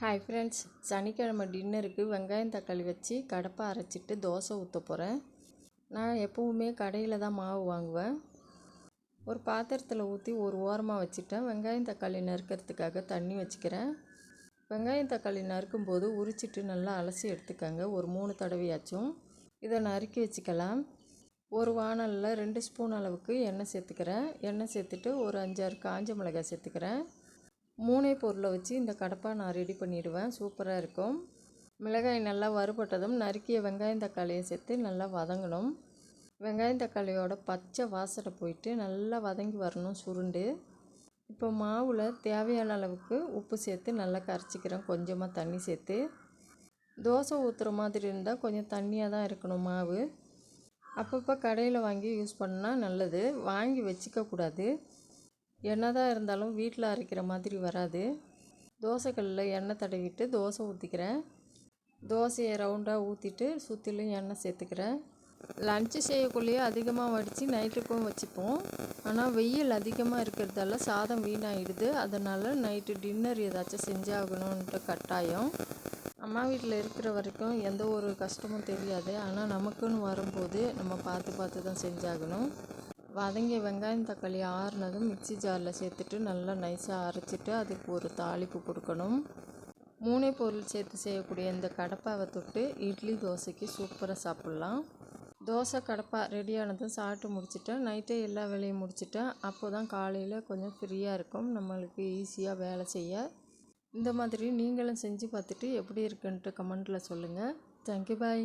Hi friends சனிக்கிழமை டின்னருக்கு வெங்காயம் தக்காளி வச்சு கடப்பை அரைச்சிட்டு தோசை ஊற்ற போகிறேன் நான் எப்போவுமே கடையில் தான் மாவு வாங்குவேன். ஒரு பாத்திரத்தில் ஊற்றி ஒரு ஓரமாக வச்சுட்டேன். வெங்காயம் தக்காளி நறுக்கிறதுக்காக தண்ணி வச்சுக்கிறேன். வெங்காயம் தக்காளி நறுக்கும்போது உரிச்சிட்டு நல்லா அலசி எடுத்துக்கோங்க. ஒரு மூணு தடவையாச்சும் இதை நறுக்கி வச்சுக்கலாம். ஒரு வானலில் ரெண்டு ஸ்பூன் அளவுக்கு எண்ணெய் சேர்த்துக்கிறேன். எண்ணெய் சேர்த்துட்டு ஒரு அஞ்சாறு காஞ்ச மிளகாய் சேர்த்துக்கிறேன். மூணே பொருளை வச்சு இந்த கடப்பா நான் ரெடி பண்ணிடுவேன். சூப்பராக இருக்கும். மிளகாய் நல்லா வறுபட்டதும் நறுக்கிய வெங்காயம் தக்காளியை சேர்த்து நல்லா வதங்கணும். வெங்காயம் தக்காளியோட பச்சை வாசனை போயிட்டு நல்லா வதங்கி வரணும் சுருண்டு. இப்போ மாவில் தேவையான அளவுக்கு உப்பு சேர்த்து நல்லா கரைச்சிக்கிறேன். கொஞ்சமாக தண்ணி சேர்த்து. தோசை ஊற்றுற மாதிரி இருந்தால் கொஞ்சம் தண்ணியாக தான் இருக்கணும் மாவு. அப்பப்போ கடையில் வாங்கி யூஸ் பண்ணால் நல்லது. வாங்கி வச்சிக்கக்கூடாது என்ன தான் இருந்தாலும் வீட்டில் அரைக்கிற மாதிரி வராது. தோசைக்கல்லில் எண்ணெய் தடவிட்டு தோசை ஊற்றிக்கிறேன் தோசையை ரவுண்டாக ஊற்றிட்டு சுற்றிலும் எண்ணெய் சேர்த்துக்கிறேன். லஞ்சு செய்யக்குள்ளேயே அதிகமாக வடித்து நைட்டுக்கும் வச்சுப்போம். ஆனால் வெயில் அதிகமாக இருக்கிறதால சாதம் வீணாகிடுது அதனால் நைட்டு டின்னர் ஏதாச்சும் செஞ்சாகணுன்ட்டு கட்டாயம். அம்மா வீட்டில் இருக்கிற வரைக்கும் எந்த ஒரு கஷ்டமும் தெரியாது. ஆனால் நமக்குன்னு வரும்போது நம்ம பார்த்து பார்த்து தான் செஞ்சாகணும். வதங்கிய வெங்காயம் தக்காளி ஆறுனதும் மிக்சி ஜாரில் சேர்த்துட்டு நல்லா நைஸாக அரைச்சிட்டு அதுக்கு ஒரு தாளிப்பு கொடுக்கணும். மூணே பொருள் சேர்த்து செய்யக்கூடிய இந்த கடப்பாவை தொட்டு இட்லி தோசைக்கு சூப்பராக சாப்பிட்லாம். தோசை கடப்பா ரெடியானதும் சாப்பிட்டு முடிச்சிட்டேன். நைட்டே எல்லா வேலையும் முடிச்சிட்டேன். அப்போ தான் காலையில் கொஞ்சம் ஃப்ரீயாக இருக்கும். நம்மளுக்கு ஈஸியாக வேலை செய்ய. இந்த மாதிரி நீங்களும் செஞ்சு பார்த்துட்டு எப்படி இருக்குன்ட்டு கமெண்ட்டில் சொல்லுங்கள் தேங்க்யூ பாய்